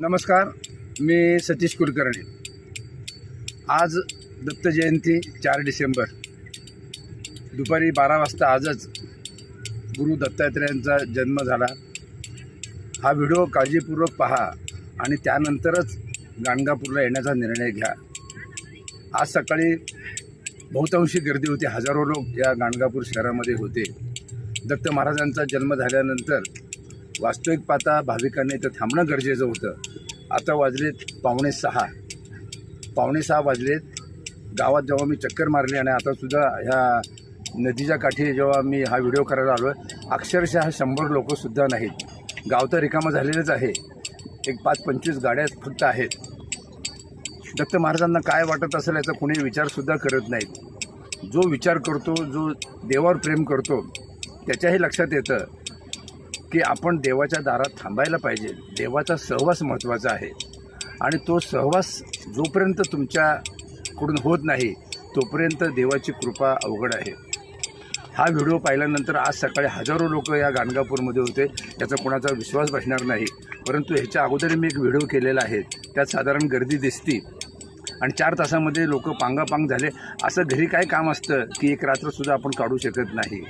नमस्कार मी सतीश कुलकर्णी. आज दत्त जयंती चार डिसेंबर. दुपारी बारा वाजता आजच गुरु दत्तात्रेयांचा जन्म झाला. हा व्हिडिओ काळजीपूर्वक पहा आणि त्यानंतरच गाणगापूरला येण्याचा निर्णय घ्या. आज सकाळी बहुतांशी गर्दी होती. हजारो लोक या गाणगापूर शहरामध्ये होते. दत्त महाराजांचा जन्म झाल्यानंतर वास्तविक पाहता भाविकांनी इथं थांबणं गरजेचं होतं. आता वाजलेत पावणे सहा. पावणे सहा वाजलेत. गावात जेव्हा मी चक्कर मारली आणि आतासुद्धा ह्या नदीच्या काठी जेव्हा मी हा व्हिडिओ करायला आलो आहे अक्षरशः शंभर लोकंसुद्धा नाहीत. गाव तर रिकामं झालेलंच आहे. एक पाच पंचवीस गाड्या फक्त आहेत. दत्त महाराजांना काय वाटत असेल याचा कुणी विचारसुद्धा करत नाहीत. जो विचार करतो जो देवावर प्रेम करतो त्याच्याही लक्षात येतं. की आपण देवाच्या दारात थांबायला पाहिजे. देवाचा सहवास महत्त्वाचा आहे. आणि तो सहवास जोपर्यंत तुमच्याकडून होत नाही तोपर्यंत देवाची कृपा अवघड आहे. हा व्हिडिओ पाहिल्यानंतर आज सकाळी हजारो लोक या गाणगापूरमध्ये होते. याचा कोणाचा विश्वास बसणार नाही. परंतु ह्याच्या अगोदर मी एक व्हिडिओ केलेला आहे. त्यात साधारण गर्दी दिसती. आणि चार तासामध्ये लोक पांगापांग झाले. असं घरी काय काम असतं की एक रात्रसुद्धा आपण काढू शकत नाही.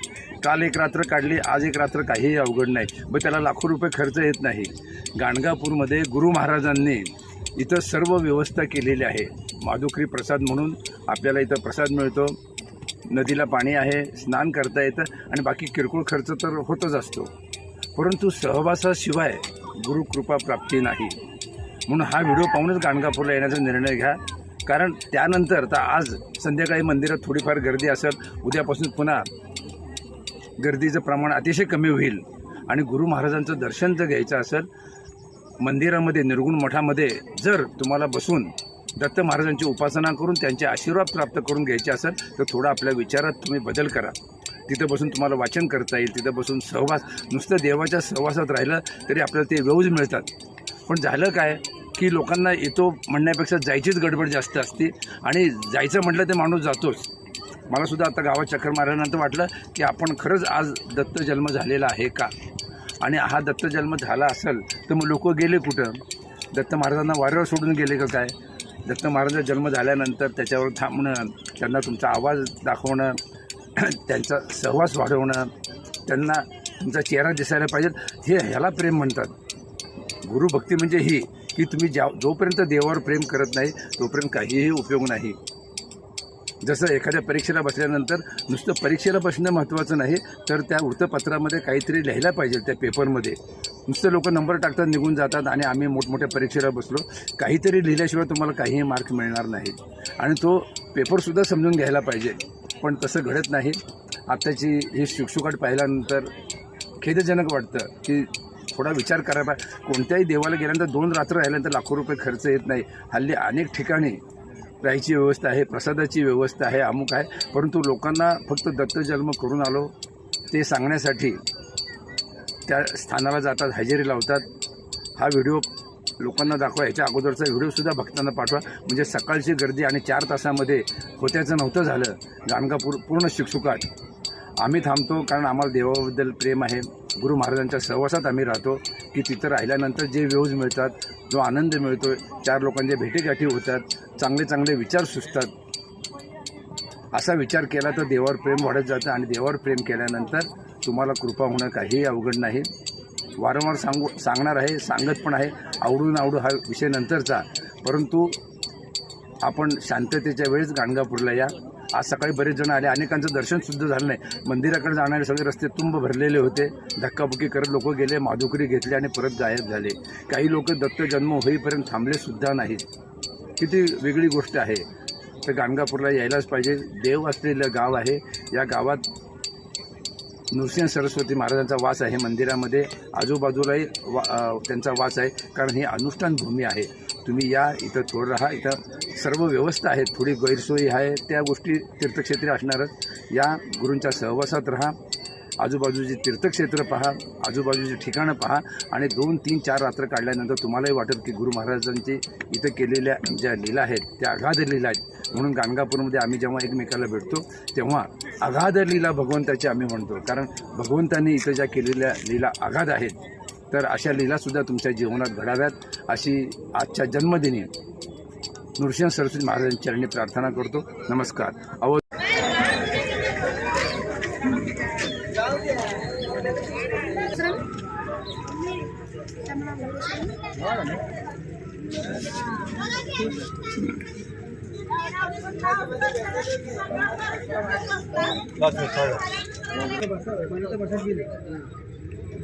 काल एक रात्र काढली आज एक रात्र काहीही अवघड नाही. मग त्याला लाखो रुपये खर्च येत नाही. गाणगापूरमध्ये गुरु महाराजांनी इथं सर्व व्यवस्था केलेली आहे. माधुकरी प्रसाद म्हणून आपल्याला इथं प्रसाद मिळतो. नदीला पाणी आहे स्नान करता येतं आणि बाकी किरकोळ खर्च तर होतच असतो. परंतु सहवासाशिवाय गुरुकृपा प्राप्ती नाही. म्हणून हा व्हिडिओ पाहूनच गाणगापूरला येण्याचा निर्णय घ्या. कारण त्यानंतर तर आज संध्याकाळी मंदिरात थोडीफार गर्दी असेल उद्यापासून पुन्हा गर्दीचं प्रमाण अतिशय कमी होईल आणि गुरु महाराजांचं दर्शन जर घ्यायचं असेल मंदिरामध्ये निर्गुण मठामध्ये जर तुम्हाला बसून दत्त महाराजांची उपासना करून त्यांचे आशीर्वाद प्राप्त करून घ्यायचे असेल तर थोडा आपल्या विचारात तुम्ही बदल करा. तिथं बसून तुम्हाला वाचन करता येईल तिथं बसून सहवास नुसतं देवाच्या सहवासात राहिलं तरी आपल्याला ते व्यवज मिळतात. पण झालं काय की लोकांना येतो म्हणण्यापेक्षा जायचीच गडबड जास्त असते आणि जायचं म्हटलं ते माणूस जातोच. मलासुद्धा आता गावात चक्कर मारल्यानंतर वाटलं की आपण खरंच आज दत्त जन्म झालेला आहे का? आणि हा दत्त जन्म झाला असेल तर मग लोक गेले कुठं? दत्त महाराजांना वाऱ्यावर सोडून गेले का काय? दत्त महाराजांचा जन्म झाल्यानंतर त्याच्यावर थांबणं त्यांना तुमचा आवाज दाखवणं त्यांचा सहवास वाढवणं त्यांना तुमचा चेहरा दिसायला पाहिजे. हे ह्याला प्रेम म्हणतात. गुरुभक्ती म्हणजे ही की तुम्ही ज्या जोपर्यंत देवावर प्रेम करत नाही तोपर्यंत काहीही उपयोग नाही. जसं एखाद्या परीक्षेला बसल्यानंतर नुसतं परीक्षेला बसणं महत्त्वाचं नाही तर त्या वृत्तपत्रामध्ये काहीतरी लिहायला पाहिजे त्या पेपरमध्ये. नुसतं लोक नंबर टाकतात निघून जातात आणि आम्ही मोठमोठ्या परीक्षेला बसलो. काहीतरी लिहिल्याशिवाय तुम्हाला काहीही मार्क मिळणार नाहीत आणि तो पेपरसुद्धा समजून घ्यायला पाहिजे. पण तसं घडत नाही. आत्ताची ही शुकशुकाट पाहिल्यानंतर खेदजनक वाटतं की थोडा विचार करायला पाहिजे कोणत्याही देवाला गेल्यानंतर दोन रात्र राहिल्यानंतर लाखो रुपये खर्च येत नाही. हल्ली अनेक ठिकाणी राहायची व्यवस्था आहे प्रसादाची व्यवस्था आहे अमुक आहे. परंतु लोकांना फक्त दत्त जन्म करून आलो ते सांगण्यासाठी त्या स्थानाला जातात हजेरी लावतात. हा व्हिडिओ लोकांना दाखवा. याच्या अगोदरचा व्हिडिओसुद्धा भक्तांना पाठवा. म्हणजे सकाळची गर्दी आणि चार तासामध्ये होत्याचं नव्हतं झालं. गाणगापूर पूर्ण शिकसुकाट. आम्ही थांबतो कारण आम्हाला देवाबद्दल प्रेम आहे. गुरु महाराजांच्या सहवासात आम्ही राहतो की तिथं राहिल्यानंतर जे व्ह्यूज मिळतात जो आनंद मिळतो चार लोकांच्या भेटीगाठी होतात चांगले चांगले विचार सुचतात. असा विचार केला तर देवावर प्रेम वाढत जातं आणि देवावर प्रेम केल्यानंतर तुम्हाला कृपा होणं काहीही अवघड नाही. वारंवार सांगू सांगणार आहे सांगत पण आहे आवडून आवडू हा विषय नंतरचा. परंतु आपण शांततेच्या वेळेस गाणगापूरला या. आज सकाळी बरेच जण आले. अनेकांचं दर्शनसुद्धा झालं नाही. मंदिराकडे जाणारे सगळे रस्ते तुंब भरलेले होते. धक्काबुक्की करत लोक गेले माधुकरी घेतली आणि परत गायब झाले. काही लोक दत्त जन्म होईपर्यंत थांबलेसुद्धा नाहीत. किती वेगळी गोष्ट आहे. तर गाणगापूरला यायलाच पाहिजे. देव असलेलं गाव आहे. या गावात नृसिंह सरस्वती महाराजांचा वास आहे मंदिरामध्ये. आजूबाजूलाही वा त्यांचा वास आहे. कारण ही अनुष्ठान भूमी आहे. तुम्ही या इथं थोडं राहा. इथं सर्व व्यवस्था आहेत थोडी गैरसोयी आहे. त्या गोष्टी तीर्थक्षेत्री असणारच. या गुरूंच्या सहवासात राहा. आजूबाजूची तीर्थक्षेत्र पहा आजूबाजूची ठिकाणं पहा आणि दोन तीन चार रात्र काढल्यानंतर तुम्हालाही वाटेल की गुरु महाराजांची इथं केलेल्या ज्या लीला आहेत त्या अगाध लीला आहेत. म्हणून गाणगापूरमध्ये आम्ही जेव्हा एकमेकाला भेटतो तेव्हा अगाध लीला भगवंताची आम्ही म्हणतो. कारण भगवंतांनी इथं ज्या केलेल्या लीला अगाध आहेत तर अशा लीलासुद्धा तुमच्या जीवनात घडाव्यात. अशी आजच्या जन्मदिनी नृसिंह सरस्वती महाराजांच्या चरणी प्रार्थना करतो. नमस्कार. अव बस.